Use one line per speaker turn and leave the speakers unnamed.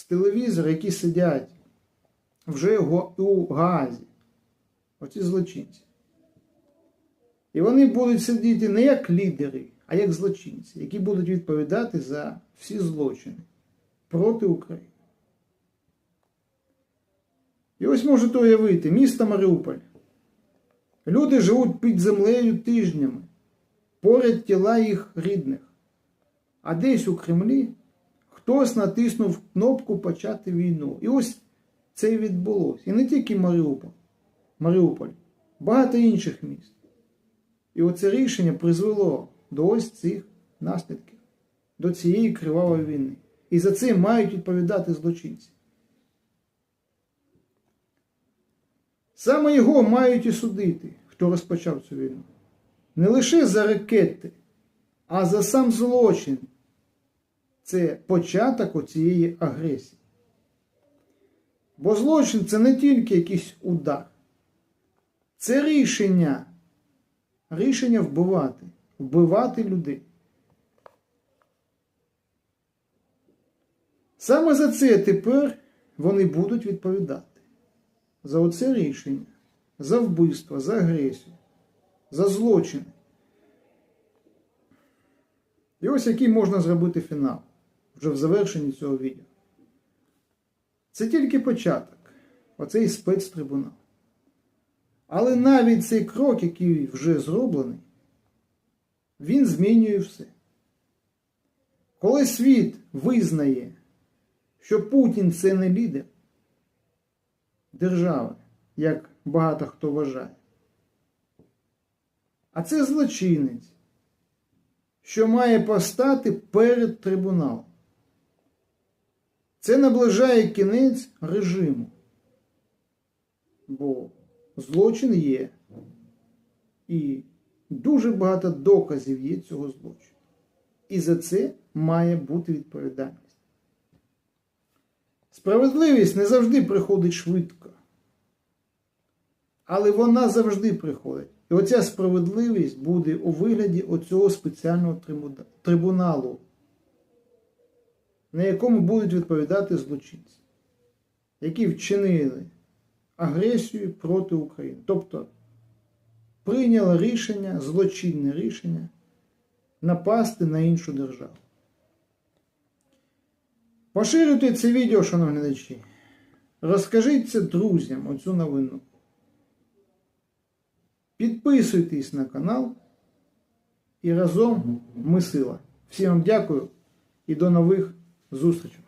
з телевізора, які сидять вже у Гаазі. Оці злочинці. І вони будуть сидіти не як лідери, а як злочинці, які будуть відповідати за всі злочини проти України. І ось можете уявити, місто Маріуполь. Люди живуть під землею тижнями, поряд тіла їх рідних. А десь у Кремлі хтось натиснув кнопку почати війну. І ось це і відбулося. І не тільки Маріуполь, Маріуполь, багато інших міст. І оце рішення призвело до ось цих наслідків, до цієї кривавої війни. І за це мають відповідати злочинці. Саме його мають і судити, хто розпочав цю війну. Не лише за ракети, а за сам злочин. Це початок оцієї агресії. Бо злочин це не тільки якийсь удар, це рішення. Рішення вбивати, вбивати людей. Саме за це тепер вони будуть відповідати. За оце рішення, за вбивство, за агресію, за злочини. І ось який можна зробити фінал вже в завершенні цього відео. Це тільки початок, оцей спецтрибунал. Але навіть цей крок, який вже зроблений, він змінює все. Коли світ визнає, що Путін це не лідер держави, як багато хто вважає, а це злочинець, що має постати перед трибуналом. Це наближає кінець режиму. Бо злочин є. І дуже багато доказів є цього злочину. І за це має бути відповідальність. Справедливість не завжди приходить швидко. Але вона завжди приходить. І оця справедливість буде у вигляді оцього спеціального трибуналу, на якому будуть відповідати злочинці, які вчинили агресію проти України. Тобто прийняли рішення, злочинне рішення напасти на іншу державу. Поширюйте це відео, шановні глядачі. Розкажіть це друзям оцю новину. Підписуйтесь на канал. І разом ми сила. Всім вам дякую і до нових зустрічей.